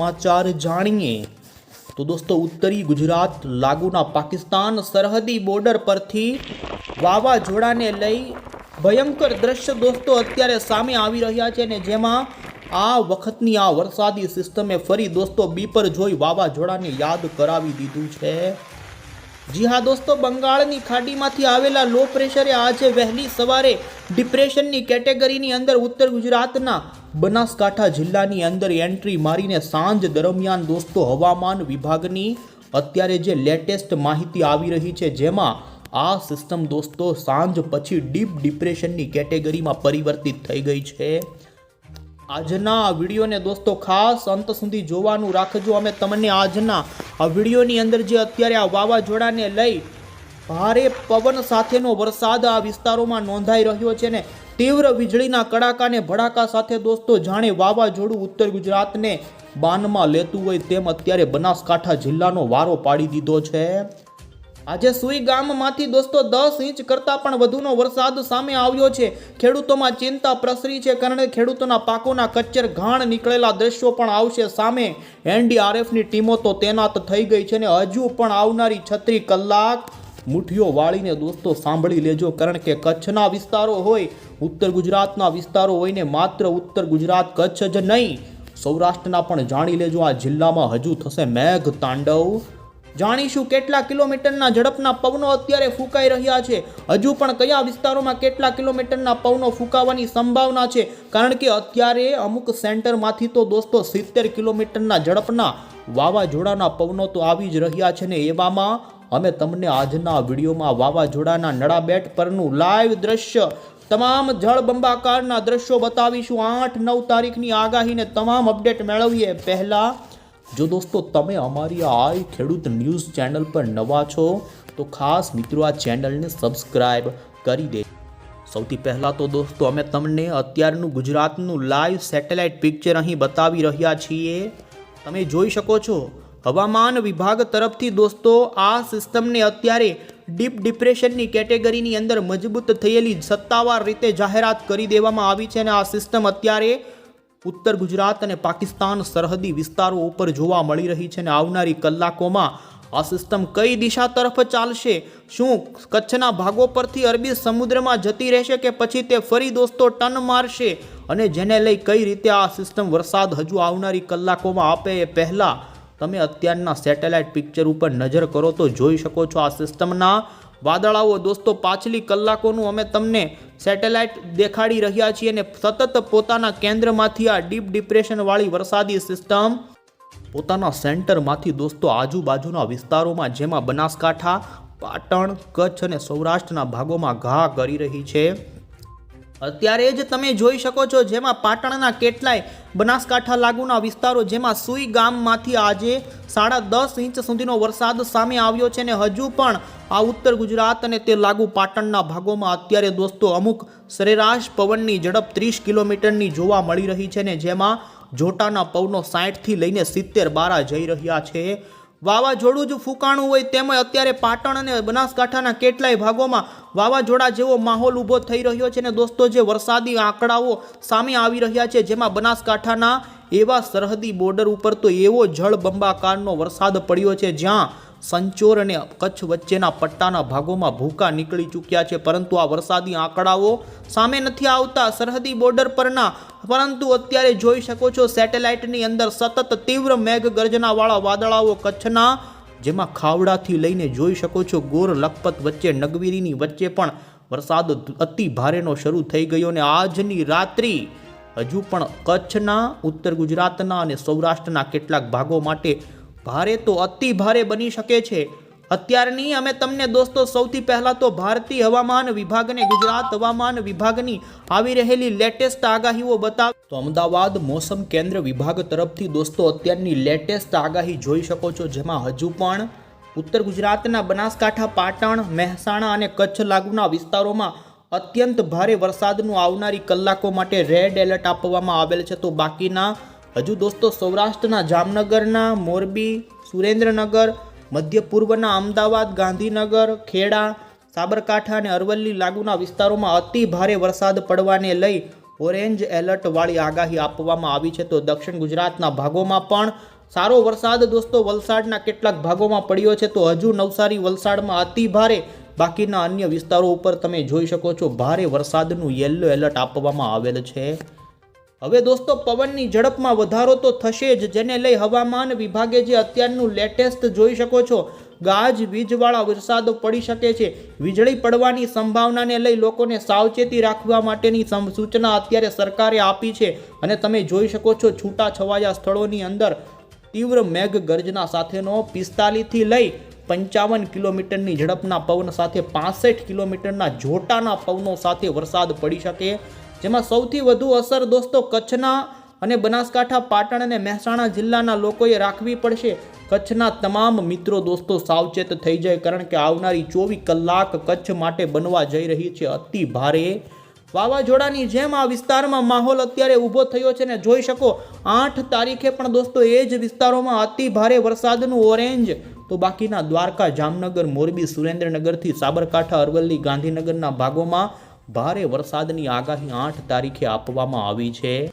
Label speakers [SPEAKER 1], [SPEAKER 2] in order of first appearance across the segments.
[SPEAKER 1] સમાચાર જાણીએ. તો દોસ્તો, ઉત્તરી ગુજરાત લાગુના પાકિસ્તાન સરહદી બોર્ડર પરથી વાવાઝોડાને લઈ ભયંકર દ્રશ્ય દોસ્તો અત્યારે સામે આવી રહ્યા છે ને જેમાં આ વખતની આ વરસાદી સિસ્ટમે ફરી દોસ્તો બીપર જોઈ વાવાઝોડાને યાદ કરાવી દીધું છે. જી હા દોસ્તો, બંગાળની ખાડીમાંથી આવેલા લો પ્રેશરે આજે વહેલી સવારે ડિપ્રેશનની કેટેગરીની અંદર ઉત્તર ગુજરાતના બનાસકાંઠા જિલ્લાની અંદર એન્ટ્રી મારીને સાંજ દરમિયાન દોસ્તો, હવામાન વિભાગની અત્યારે જે લેટેસ્ટ માહિતી આવી રહી છે, જેમાં આ સિસ્ટમ દોસ્તો સાંજ પછી ડીપ ડિપ્રેશનની કેટેગરીમાં પરિવર્તિત થઈ ગઈ છે. આજના વિડીયોને દોસ્તો ખાસ અંત સુધી જોવાનું રાખજો. અમે તમને આજના આ વિડીયોની અંદર જે અત્યારે આ વાવાઝોડાને લઈ ભારે પવન સાથેનો વરસાદ આ વિસ્તારોમાં નોંધાઈ રહ્યો છે ને તીવ્ર વીજળીના કડાકાને ભડાકા સાથે દોસ્તો જાણે વાવાઝોડું ઉત્તર ગુજરાતને બાનમાં લેતું હોય તેમ અત્યારે બનાસકાંઠા જિલ્લાનો વારો પાડી દીધો છે. આજે સુઈ ગામમાંથી દોસ્તો દસ ઇંચ કરતાં પણ વધુનો વરસાદ સામે આવ્યો છે. ખેડૂતોમાં ચિંતા પ્રસરી છે કારણ ખેડૂતોના પાકોના કચ્ચર ઘાણ નીકળેલા દ્રશ્યો પણ આવશે સામે. એનડીઆરએફની ટીમો તો તૈનાત થઈ ગઈ છે ને હજુ પણ આવનારી છત્રી કલાક મુઠ્ઠીઓ વાળીને દોસ્તો સાંભળી લેજો કારણ કે કચ્છના વિસ્તારો હોય, ઉત્તર ગુજરાતના વિસ્તારો હોય ને માત્ર ઉત્તર ગુજરાત કચ્છ જ નહીં. સૌરાષ્ટ્રના પણ જાણી લેજો આ જિલ્લામાં હજુ થશે મેઘ તાંડવ જાણીશું કેટલા કિલોમીટરના ઝડપના પવનો અત્યારે ફૂંકાઈ રહ્યા છે. હજુ પણ કયા વિસ્તારોમાં કેટલા કિલોમીટરના પવનો ફૂંકાવાની સંભાવના છે? કારણ કે અત્યારે અમુક સેન્ટરમાંથી તો દોસ્તો સિત્તેર કિલોમીટરના ઝડપના વાવાઝોડાના પવનો તો આવી જ રહ્યા છે ને એવામાં અમે તમને આજના વિડીયોમાં વાવાઝોડાના નડાબેટ પરનું લાઈવ દ્રશ્ય, તમામ જળબંબાકારના દ્રશ્યો બતાવીશું. આઠ નવ તારીખની આગાહીને તમામ અપડેટ મેળવીએ. પહેલાં જો દોસ્તો તમે અમારી આ ખેડૂત ન્યૂઝ ચેનલ પર નવા છો, તો ખાસ મિત્રો આ ચેનલને સબસ્ક્રાઈબ કરી દે. સૌથી પહેલાં તો દોસ્તો અમે તમને અત્યારનું ગુજરાતનું લાઈવ સેટેલાઇટ પિક્ચર અહીં બતાવી રહ્યા છીએ. તમે જોઈ શકો છો, હવામાન વિભાગ તરફથી દોસ્તો આ સિસ્ટમને અત્યારે ડીપ ડિપ્રેશનની કેટેગરીની અંદર મજબૂત થયેલી સત્તાવાર રીતે જાહેરાત કરી દેવામાં આવી છે અને આ સિસ્ટમ અત્યારે ઉત્તર ગુજરાત અને પાકિસ્તાન સરહદી વિસ્તારો ઉપર જોવા મળી રહી છે અને આવનારી કલાકોમાં આ સિસ્ટમ કઈ દિશા તરફ ચાલશે? શું કચ્છના ભાગો પરથી અરબી સમુદ્રમાં જતી રહેશે કે પછી તે ફરી દોસ્તો ટન મારશે? અને જેને લઈ કઈ રીતે આ સિસ્ટમ વરસાદ હજુ આવનારી કલાકોમાં આપે એ પહેલાં તમે અત્યારના સેટેલાઇટ પિક્ચર ઉપર નજર કરો તો જોઈ શકો છો આ સિસ્ટમના વાદળાઓ, દોસ્તો, પાછલી કલાકોનું અમે તમને સેટેલાઇટ દેખાડી રહ્યા છીએ અને સતત પોતાના કેન્દ્રમાંથી આ ડીપ ડિપ્રેશનવાળી વરસાદી સિસ્ટમ, પોતાના સેન્ટરમાંથી દોસ્તો આજુબાજુના વિસ્તારોમાં જેમાં બનાસકાંઠા, પાટણ, કચ્છ અને સૌરાષ્ટ્રના ભાગોમાં ઘા કરી રહી છે. અત્યારે જ તમે જોઈ શકો છો જેમાં પાટણના કેટલાય બનાસકાંઠા લાગુના વિસ્તારો જેમાં સુઈ ગામમાંથી આજે સાડા દસ ઇંચ સુધીનો વરસાદ સામે આવ્યો છે ને હજુ પણ આ ઉત્તર ગુજરાત અને તે લાગુ પાટણના ભાગોમાં અત્યારે દોસ્તો અમુક સરેરાશ પવનની ઝડપ ત્રીસ કિલોમીટરની જોવા મળી રહી છે ને જેમાં જોટાના પવનો સાઠથી લઈને સિત્તેર બારા જઈ રહ્યા છે. વાવાઝોડું જ ફૂંકાણું હોય તેમજ અત્યારે પાટણ અને બનાસકાંઠાના કેટલાય ભાગોમાં વાવાઝોડા જેવો માહોલ ઊભો થઈ રહ્યો છે ને દોસ્તો, જે વરસાદી આંકડાઓ સામે આવી રહ્યા છે, જેમાં બનાસકાંઠાના એવા સરહદી બોર્ડર ઉપર તો એવો જળબંબાકારનો વરસાદ પડ્યો છે, જ્યાં સંચોર અને કચ્છ વચ્ચેના પટ્ટાના ભાગોમાં ભૂકા નીકળી ચૂક્યા છે. પરંતુ આ વરસાદી આંકડાઓ સામે નથી આવતા. સરહદી બોર્ડર પરના, પરંતુ અત્યારે જોઈ શકો છો સેટેલાઇટની અંદર સતત તીવ્ર મેઘ ગર્જનાવાળા વાદળાઓ કચ્છના, જેમાં ખાવડાથી લઈને જોઈ શકો છો ગોર લખપત વચ્ચે, નગવીરીની વચ્ચે પણ વરસાદ અતિ ભારેનો શરૂ થઈ ગયો અને આજની રાત્રિ હજુ પણ કચ્છના, ઉત્તર ગુજરાતના અને સૌરાષ્ટ્રના કેટલાક ભાગો માટે ભારે તો અતિ ભારે બની શકે છે. અત્યારની અમે તમને દોસ્તો સૌથી પહેલાં તો ભારતીય હવામાન વિભાગને ગુજરાત હવામાન વિભાગની આવી રહેલી લેટેસ્ટ આગાહીઓ બતાવ તો અમદાવાદ મોસમ કેન્દ્ર વિભાગ તરફથી દોસ્તો અત્યારની લેટેસ્ટ આગાહી જોઈ શકો છો, જેમાં હજુ પણ ઉત્તર ગુજરાતના બનાસકાંઠા, પાટણ, મહેસાણા અને કચ્છ લાગુના વિસ્તારોમાં અત્યંત ભારે વરસાદનું આવનારી કલાકો માટે રેડ એલર્ટ આપવામાં આવેલ છે. તો બાકીના હજુ દોસ્તો સૌરાષ્ટ્રના જામનગરના મોરબી, સુરેન્દ્રનગર, મધ્ય પૂર્વના અમદાવાદ, ગાંધીનગર, ખેડા, સાબરકાંઠા અને અરવલ્લી લાગુના વિસ્તારોમાં અતિ ભારે વરસાદ પડવાને લઈ ઓરેન્જ એલર્ટવાળી આગાહી આપવામાં આવી છે. તો દક્ષિણ ગુજરાતના ભાગોમાં પણ સારો વરસાદ દોસ્તો વલસાડના કેટલાક ભાગોમાં પડ્યો છે. તો હજુ નવસારી વલસાડમાં અતિ ભારે, બાકીના અન્ય વિસ્તારો ઉપર તમે જોઈ શકો છો, ભારે વરસાદનું યલો એલર્ટ આપવામાં આવેલ છે. હવે દોસ્તો, પવનની ઝડપમાં વધારો તો થશે જ, જેને લઈ હવામાન વિભાગે જે અત્યારનું લેટેસ્ટ જોઈ શકો છો, ગાજ, વીજવાળા વરસાદ પડી શકે છે. વીજળી પડવાની સંભાવનાને લઈ લોકોને સાવચેતી રાખવા માટેની સૂચના અત્યારે સરકારે આપી છે. અને તમે જોઈ શકો છો છૂટા છવાયા સ્થળોની અંદર તીવ્ર મેઘ ગર્જના સાથેનો પિસ્તાલીસથી લઈ પંચાવન કિલોમીટરની ઝડપના પવન સાથે પાસઠ કિલોમીટરના જોટાના પવનો સાથે વરસાદ પડી શકે. જેમાં સૌથી વધુ અસર દોસ્તો કચ્છના અને બનાસકાંઠા, પાટણ અને મહેસાણા જિલ્લાના લોકોએ રાખવી પડશે. કચ્છના તમામ મિત્રો દોસ્તો સાવચેત થઈ જાય કારણ કે આવનારી ચોવીસ કલાક કચ્છ માટે બનવા જઈ રહી છે અતિ ભારે. વાવાઝોડાની જેમ આ વિસ્તારમાં માહોલ અત્યારે ઊભો થયો છે ને જોઈ શકો, આઠ તારીખે પણ દોસ્તો એ જ વિસ્તારોમાં અતિ ભારે વરસાદનું ઓરેન્જ. તો બાકીના દ્વારકા, જામનગર, મોરબી, સુરેન્દ્રનગરથી સાબરકાંઠા, અરવલ્લી, ગાંધીનગરના ભાગોમાં ભારે વરસાદની આગાહી આઠ તારીખે આપવામાં આવી છે.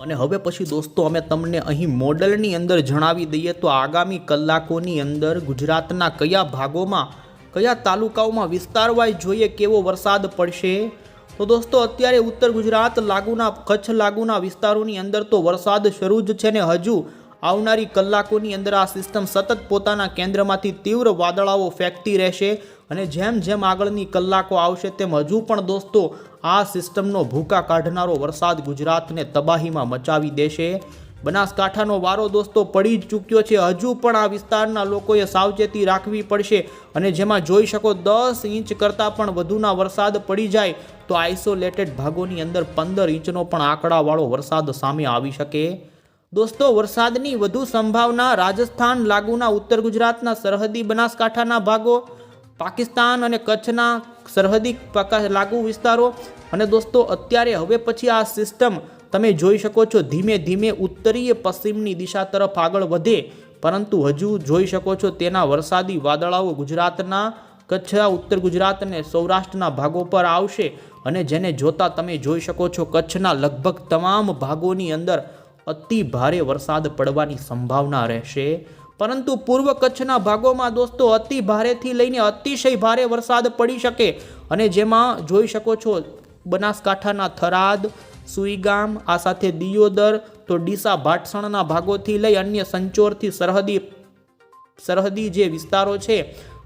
[SPEAKER 1] અને હવે પછી દોસ્તો, અમે તમને અહીં મોડલની અંદર જણાવી દઈએ તો આગામી કલાકોની અંદર ગુજરાતના કયા ભાગોમાં, કયા તાલુકાઓમાં વિસ્તારવાય જોઈએ, કેવો વરસાદ પડશે? તો દોસ્તો, અત્યારે ઉત્તર ગુજરાત લાગુના, કચ્છ લાગુના વિસ્તારોની અંદર તો વરસાદ શરૂ જ છે ને હજુ. આવનારી કલાકોની અંદર આ સિસ્ટમ સતત પોતાના કેન્દ્રમાંથી તીવ્ર વાદળાઓ ફેંકતી રહેશે. અને જેમ જેમ આગળની કલાકો આવશે તેમ હજુ પણ દોસ્તો, આ સિસ્ટમનો ભૂકા કાઢનારો વરસાદ ગુજરાતને તબાહીમાં મચાવી દેશે. બનાસકાંઠાનો વારો દોસ્તો પડી જ ચૂક્યો છે. હજુ પણ આ વિસ્તારના લોકોએ સાવચેતી રાખવી પડશે અને જેમાં જોઈ શકો દસ ઇંચ કરતાં પણ વધુના વરસાદ પડી જાય તો આઇસોલેટેડ ભાગોની અંદર પંદર ઇંચનો પણ આંકડાવાળો વરસાદ સામે આવી શકે. દોસ્તો, વરસાદની વધુ સંભાવના રાજસ્થાન, લાગુના ઉત્તર ગુજરાતના સરહદી બનાસકાંઠાના ભાગો પાકિસ્તાન અને કચ્છના સરહદી લાગુ વિસ્તારો. અને દોસ્તો, અત્યારે હવે પછી આ સિસ્ટમ તમે જોઈ શકો છો, ધીમે ધીમે ઉત્તરીય પશ્ચિમની દિશા તરફ આગળ વધે. પરંતુ હજુ જોઈ શકો છો તેના વરસાદી વાદળાઓ ગુજરાતના કચ્છ ઉત્તર ગુજરાત અને સૌરાષ્ટ્રના ભાગો પર આવશે. અને જેને જોતા તમે જોઈ શકો છો કચ્છના લગભગ તમામ ભાગોની અંદર અતિ ભારે વરસાદ પડવાની સંભાવના રહેશે. પરંતુ પૂર્વ કચ્છના ભાગોમાં દોસ્તો અતિ ભારેથી લઈને અતિશય ભારે વરસાદ પડી શકે અને જેમાં જોઈ શકો છો બનાસકાંઠાના થરાદ, સુઈગામ, આ સાથે દિયોદર, તો ડીસા ભાટસણના ભાગોથી લઈ અન્ય સંચોરથી સરહદી સરહદી જે વિસ્તારો છે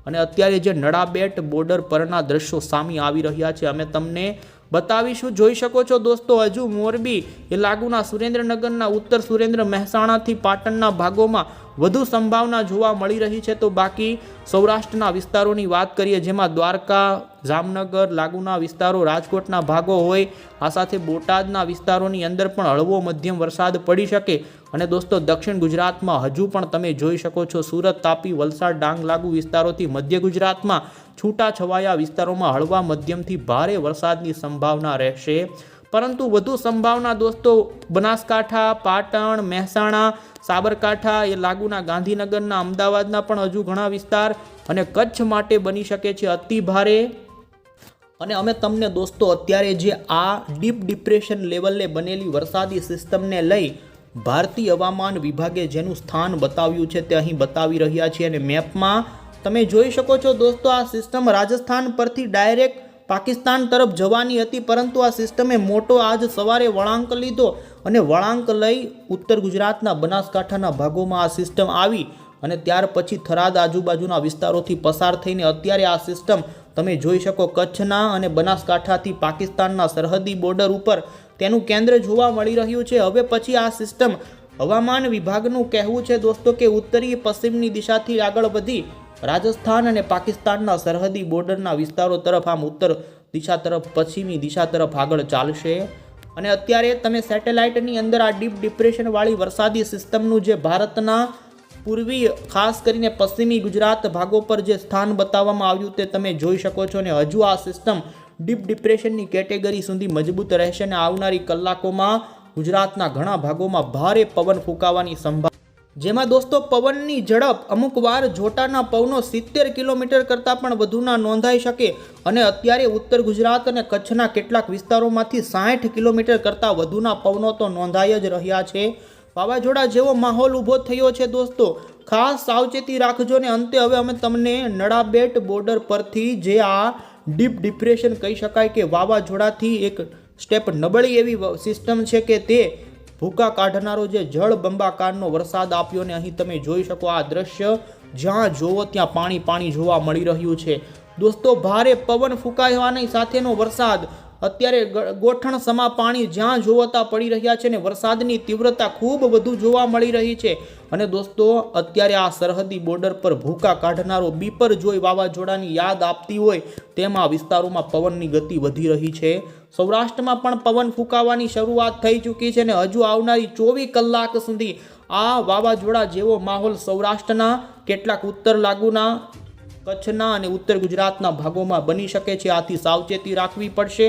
[SPEAKER 1] અને અત્યારે જે નડાબેટ બોર્ડર પરના દ્રશ્યો સામે આવી રહ્યા છે, અમે તમને બતાવીશું. જોઈ શકો છો દોસ્તો, હજુ મોરબી એ લાગુના સુરેન્દ્રનગરના ઉત્તર સુરેન્દ્ર મહેસાણાથી પાટણના ભાગોમાં વધુ સંભાવના જોવા મળી રહી છે. તો બાકી સૌરાષ્ટ્રના વિસ્તારોની વાત કરીએ, જેમાં દ્વારકા, જામનગર લાગુના વિસ્તારો, રાજકોટના ભાગો હોય, આ સાથે બોટાદના વિસ્તારોની અંદર પણ હળવો મધ્યમ વરસાદ પડી શકે. અને દોસ્તો, દક્ષિણ ગુજરાતમાં હજુ પણ તમે જોઈ શકો છો, સુરત, તાપી, વલસાડ, ડાંગ લાગુ વિસ્તારોથી મધ્ય ગુજરાતમાં છૂટાછવાયા વિસ્તારોમાં હળવા મધ્યમથી ભારે વરસાદની સંભાવના રહેશે. પરંતુ વધુ સંભાવના દોસ્તો, બનાસકાંઠા, પાટણ, મહેસાણા, સાબરકાંઠા એ લાગુના ગાંધીનગરના અમદાવાદના પણ હજુ ઘણા વિસ્તાર અને કચ્છ માટે બની શકે છે અતિ ભારે. અને અમે તમને દોસ્તો અત્યારે જે આ ડીપ ડિપ્રેશન લેવલે બનેલી વરસાદી સિસ્ટમને લઈ ભારતીય હવામાન વિભાગે જેનું સ્થાન બતાવ્યું છે તે અહીં બતાવી રહ્યા છીએ અને મેપમાં તમે જોઈ શકો છો દોસ્તો આ સિસ્ટમ રાજસ્થાન પરથી ડાયરેક્ટ પાકિસ્તાન તરફ જવાની હતી, પરંતુ આ સિસ્ટમે મોટો આજ સવારે વળાંક લીધો અને વળાંક લઈ ઉત્તર ગુજરાતના બનાસકાંઠાના ભાગોમાં આ સિસ્ટમ આવી અને ત્યાર પછી થરાદ આજુબાજુના વિસ્તારોથી પસાર થઈને અત્યારે આ સિસ્ટમ તમે જોઈ શકો કચ્છના અને બનાસકાંઠાથી પાકિસ્તાનના સરહદી બોર્ડર ઉપર તેનું કેન્દ્ર જોવા મળી રહ્યું છે. હવે પછી આ સિસ્ટમ હવામાન વિભાગનું કહેવું છે દોસ્તો કે ઉત્તરીય પશ્ચિમની દિશાથી આગળ વધી રાજસ્થાન અને પાકિસ્તાનના સરહદી બોર્ડરના વિસ્તારો તરફ આમ ઉત્તર દિશા તરફ, પશ્ચિમી દિશા તરફ આગળ ચાલશે. અને અત્યારે તમે સેટેલાઇટની અંદર આ ડીપ ડિપ્રેશનવાળી વરસાદી સિસ્ટમનું જે ભારતના પૂર્વીય ખાસ કરીને પશ્ચિમી ગુજરાત ભાગો પર જે સ્થાન બતાવવામાં આવ્યું તે તમે જોઈ શકો છો. અને હજુ આ સિસ્ટમ ડીપ ડિપ્રેશનની કેટેગરી સુધી મજબૂત રહેશે અને આવનારી કલાકોમાં ગુજરાતના ઘણા ભાગોમાં ભારે પવન ફૂંકાવાની સંભાવના જેમાં દોસ્તો પવનની ઝડપ અમુક વાર જોટાના પવનો સિત્તેર કિલોમીટર કરતાં પણ વધુના નોંધાઈ શકે અને અત્યારે ઉત્તર ગુજરાત અને કચ્છના કેટલાક વિસ્તારોમાંથી સાઠ કિલોમીટર કરતાં વધુના પવનો તો નોંધાઈ જ રહ્યા છે. વાવાઝોડા જેવો માહોલ ઊભો થયો છે દોસ્તો. ખાસ સાવચેતી રાખજો ને અંતે હવે અમે તમને નડાબેટ બોર્ડર પરથી જે આ ડીપ ડિપ્રેશન કહી શકાય કે વાવાઝોડાથી એક સ્ટેપ નબળી એવી સિસ્ટમ છે કે તે ભૂકા કાઢનારો જે જળ બંબાકારનો વરસાદ આપ્યો ને અહીં તમે જોઈ શકો આ દ્રશ્ય. જ્યાં જોવો ત્યાં પાણી પાણી જોવા મળી રહ્યું છે. દોસ્તો, ભારે પવન ફૂંકાવાની સાથેનો વરસાદ. અત્યારે ગોઠણ સમા પાણી જ્યાં જોવતા પડી રહ્યા છે ને વરસાદની તીવ્રતા ખૂબ વધુ જોવા મળી રહી છે. અને દોસ્તો, અત્યારે આ સરહદી બોર્ડર પર ભૂકા કાઢનારો બીપર જોઈ વાવાઝોડાની યાદ આપતી હોય તેમાં વિસ્તારોમાં પવનની ગતિ વધી રહી છે. સૌરાષ્ટ્રમાં પણ પવન ફૂંકાવાની શરૂઆત થઈ ચૂકી છે ને હજુ આવનારી ચોવીસ કલાક સુધી આ વાવાઝોડા જેવો માહોલ સૌરાષ્ટ્રના કેટલાક ઉત્તર લાગુના, કચ્છના અને ઉત્તર ગુજરાતના ભાગોમાં બની શકે છે. આથી સાવચેતી રાખવી પડશે.